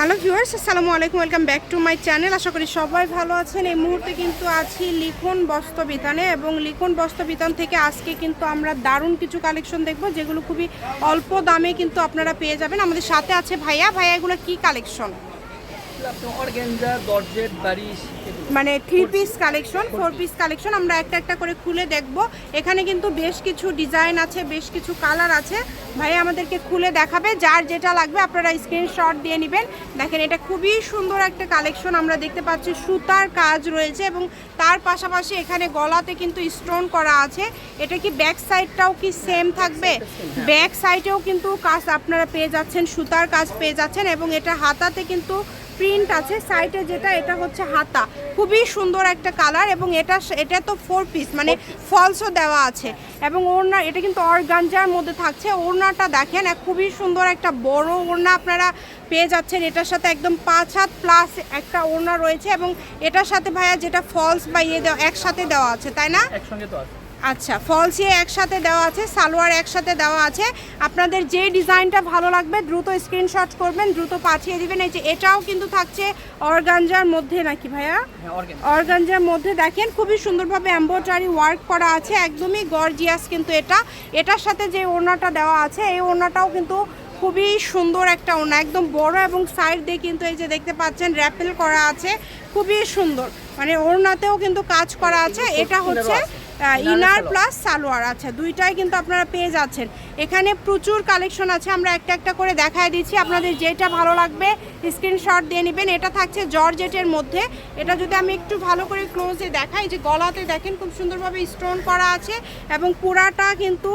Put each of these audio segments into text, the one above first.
Hello viewers, আসসালামু আলাইকুম, welcome back to my channel. আশা করি সবাই ভালো আছেন। এই মুহূর্তে কিন্তু আছি লিখন বস্ত্র বিতানে এবং লিখন বস্ত্র বিতান থেকে আজকে কিন্তু আমরা দারুণ কিছু কালেকশন দেখব, যেগুলো খুবই অল্প দামে কিন্তু আপনারা পেয়ে যাবেন। আমাদের সাথে আছে ভাইয়া। ভাইয়া, এগুলো কী কালেকশন? মানে three piece collection four piece collection আমরা একটা একটা করে খুলে দেখব। এখানে কিন্তু বেশ কিছু ডিজাইন আছে, বেশ কিছু কালার আছে। ভাই আমাদেরকে খুলে দেখাবে, যার যেটা লাগবে আপনারা স্ক্রিনশট দিয়ে নেবেন। দেখেন, এটা খুবই সুন্দর একটা কালেকশন আমরা দেখতে পাচ্ছি। সুতার কাজ রয়েছে এবং তার পাশাপাশি এখানে গলাতে কিন্তু স্টোন করা আছে। এটা কি ব্যাক সাইডটাও কি সেম থাকবে? ব্যাক সাইডেও কিন্তু কাজ আপনারা পেয়ে যাচ্ছেন, সুতার কাজ পেয়ে যাচ্ছেন এবং এটা হাতাতে কিন্তু প্রিন্ট আছে সাইডে যেটা এটা হচ্ছে হাতা। খুবই সুন্দর একটা কালার এবং এটা এটা তো ফোর পিস মানে ফলসও দেওয়া আছে। এবং ওড়না এটা কিন্তু অর্গানজার মধ্যে থাকছে। ওড়নাটা দেখেন খুবই সুন্দর একটা বড় ওড়না আপনারা পেয়ে যাচ্ছেন। এটার সাথে একদম পাঁচ হাত প্লাস একটা ওড়না রয়েছে এবং এটার সাথে ভাইয়া যেটা ফলস বা ইয়ে দেওয়া একসাথে দেওয়া আছে তাই না? একসঙ্গে তো আছে। আচ্ছা ফলসি একসাথে দেওয়া আছে সালোয়ার একসাথে দেওয়া আছে। আপনাদের যে ডিজাইনটা ভালো লাগবে দ্রুত স্ক্রিনশট করবেন দ্রুত পাঠিয়ে দিবেন। এই যে এটাও কিন্তু থাকছে অর্গানজার মধ্যে নাকি ভাইয়া? হ্যাঁ অর্গানজার মধ্যে দেখেন খুবই সুন্দরভাবে এম্ব্রয়ডারি ওয়ার্ক করা আছে একদমই গর্জিয়াস কিন্তু এটা। এটার সাথে যে ওড়নাটা দেওয়া আছে এই ওড়নাটাও কিন্তু খুবই সুন্দর একটা ওড়না একদম বড় এবং সাইড দিয়ে কিন্তু এই যে দেখতে পাচ্ছেন র্যাপেল করা আছে খুবই সুন্দর। মানে ওড়নাতেও কিন্তু কাজ করা আছে এটা হচ্ছে ইনার প্লাস সালোয়ার আচ্ছা দুইটাই কিন্তু আপনারা পেয়ে যাচ্ছেন। এখানে প্রচুর কালেকশন আছে আমরা একটা একটা করে দেখায় দিচ্ছি। আপনাদের যেটা ভালো লাগবে স্ক্রিনশট দিয়ে নেবেন। এটা থাকছে জর্জেটের মধ্যে। এটা যদি আমি একটু ভালো করে ক্লোজে দেখাই যে গলাতে দেখেন খুব সুন্দরভাবে স্টোন করা আছে এবং পুরাটা কিন্তু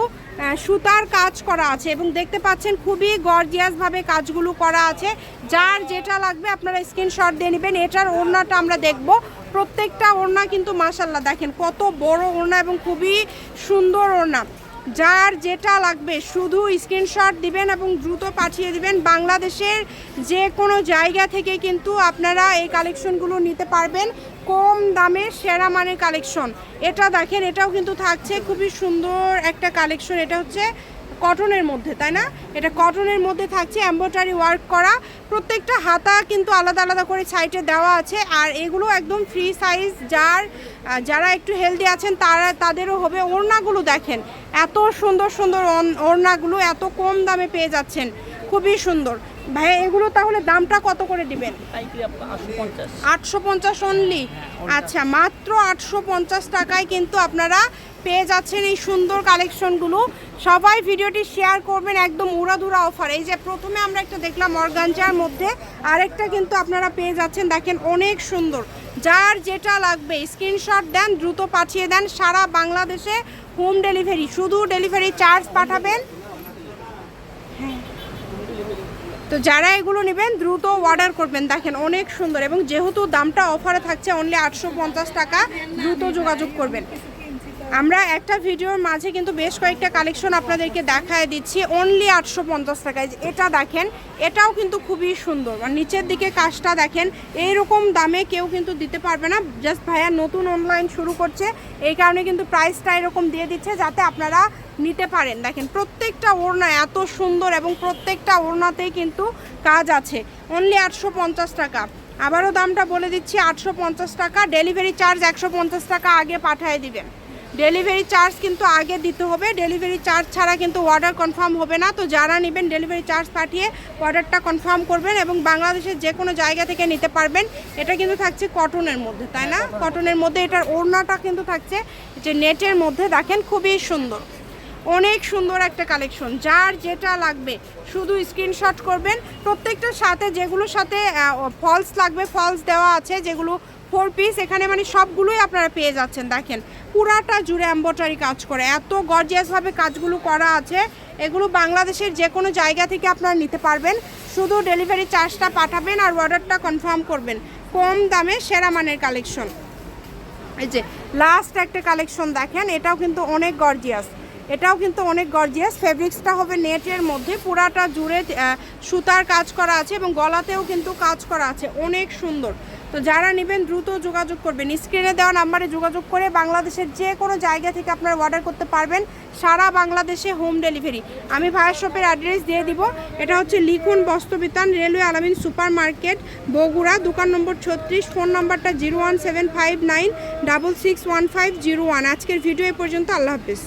সুতার কাজ করা আছে এবং দেখতে পাচ্ছেন খুবই গর্জিয়াসভাবে কাজগুলো করা আছে। যার যেটা লাগবে আপনারা স্ক্রিনশট দিয়ে নেবেন। এটার ওড়নাটা আমরা দেখব। প্রত্যেকটা ওড়না কিন্তু মাসাল্লাহ দেখেন, কত বড় ওড়না এবং খুবই সুন্দর ওড়না। যার যেটা লাগবে শুধু স্ক্রিনশট দিবেন এবং দ্রুত পাঠিয়ে দিবেন। বাংলাদেশের যে কোনো জায়গা থেকে কিন্তু আপনারা এই কালেকশনগুলো নিতে পারবেন। কম দামে সেরা মানের কালেকশন এটা দেখেন, এটাও কিন্তু থাকছে খুবই সুন্দর একটা কালেকশন এটা হচ্ছে কটনের মধ্যে, তাই না? এটা কটনের মধ্যে থাকছে এম্ব্রয়ডারি ওয়ার্ক করা। প্রত্যেকটা হাতা কিন্তু আলাদা আলাদা করে সাইডে দেওয়া আছে আর এগুলো একদম ফ্রি সাইজ যার যারা একটু হেলদি আছেন তারা, তাদেরও হবে। ওড়নাগুলো দেখেন, এত সুন্দর সুন্দর ওড়নাগুলো এত কম দামে পেয়ে যাচ্ছেন। খুবই সুন্দর। ভাই এগুলো তাহলে দামটা কত করে দিবেন? আটশো পঞ্চাশ? আটশো পঞ্চাশ অনলি আচ্ছা মাত্র আটশো পঞ্চাশ টাকায় কিন্তু আপনারা পেয়ে যাচ্ছেন এই সুন্দর কালেকশনগুলো। সবাই ভিডিওটি শেয়ার করবেন একদম উড়াধুরা অফার এই যে প্রথমে আমরা একটা দেখলাম অর্গানজার মধ্যে আরেকটা কিন্তু আপনারা পেয়ে যাচ্ছেন দেখেন অনেক সুন্দর। যার যেটা লাগবে স্ক্রিনশট দেন দ্রুত পাঠিয়ে দেন সারা বাংলাদেশে হোম ডেলিভারি শুধু ডেলিভারি চার্জ পাঠাবেন। তো যারা এগুলো নেবেন, দ্রুত অর্ডার করবেন। দেখেন অনেক সুন্দর এবং যেহেতু দামটা অফারে থাকছে অনলি আটশো পঞ্চাশ টাকা, দ্রুত যোগাযোগ করবেন। আমরা একটা ভিডিওর মাঝে কিন্তু বেশ কয়েকটা কালেকশন আপনাদেরকে দেখায় দিচ্ছি। অনলি আটশো পঞ্চাশ টাকায় এটা দেখেন, এটাও কিন্তু খুবই সুন্দর। মানে নিচের দিকে কাজটা দেখেন, এইরকম দামে কেউ কিন্তু দিতে পারবে না। জাস্ট ভাইয়া নতুন অনলাইন শুরু করছে। এই কারণে কিন্তু প্রাইসটা এরকম দিয়ে দিচ্ছে যাতে আপনারা নিতে পারেন। দেখেন, প্রত্যেকটা ওড়না এত সুন্দর এবং প্রত্যেকটা ওড়নাতেই কিন্তু কাজ আছে। অনলি আটশো পঞ্চাশ টাকা। আবারও দামটা বলে দিচ্ছি, আটশো পঞ্চাশ টাকা। ডেলিভারি চার্জ একশো পঞ্চাশ টাকা আগে পাঠিয়ে দিবেন। ডেলিভারি চার্জ কিন্তু আগে দিতে হবে। ডেলিভারি চার্জ ছাড়া কিন্তু অর্ডার কনফার্ম হবে না। তো যারা নেবেন ডেলিভারি চার্জ পাঠিয়ে অর্ডারটা কনফার্ম করবেন এবং বাংলাদেশের যে কোনো জায়গা থেকে নিতে পারবেন। এটা কিন্তু থাকছে কটনের মধ্যে তাই না? কটনের মধ্যে এটার ওড়নাটা কিন্তু থাকছে যে নেটের মধ্যে। দেখেন খুবই সুন্দর। অনেক সুন্দর একটা কালেকশন যার যেটা লাগবে শুধু স্ক্রিনশট করবেন। প্রত্যেকটার সাথে যেগুলোর সাথে ফলস লাগবে ফলস দেওয়া আছে যেগুলো ফোর পিস এখানে মানে সবগুলোই আপনারা পেয়ে যাচ্ছেন, দেখেন। পুরাটা জুড়ে এম্ব্রয়ডারি কাজ করে। এত গর্জিয়াসভাবে কাজগুলো করা আছে। এগুলো বাংলাদেশের যে কোনো জায়গা থেকে আপনারা নিতে পারবেন। শুধু ডেলিভারি চার্জটা পাঠাবেন আর অর্ডারটা কনফার্ম করবেন। কম দামে সেরা মানের কালেকশন এই যে লাস্ট একটা কালেকশন দেখেন, এটাও কিন্তু অনেক গর্জিয়াস এটাও কিন্তু অনেক গর্জিয়াস ফেব্রিক্সটা হবে নেটের মধ্যে। পুরাটা জুড়ে সুতার কাজ করা আছে এবং গলাতেও কিন্তু কাজ করা আছে। অনেক সুন্দর। তো যারা নেবেন দ্রুত যোগাযোগ করবেন। স্ক্রিনে দেওয়া নাম্বারে যোগাযোগ করে বাংলাদেশের যে কোনো জায়গা থেকে আপনারা অর্ডার করতে পারবেন সারা বাংলাদেশে হোম ডেলিভারি আমি ভায়ার শপের অ্যাড্রেস দিয়ে দিব। এটা হচ্ছে লিখুন Bastrabitan railway Alamin super market Bogura, দোকান নম্বর ছত্রিশ ফোন নম্বরটা zero one seven five nine double six one five zero one আজকের ভিডিও এ পর্যন্ত আল্লাহ হাফিজ।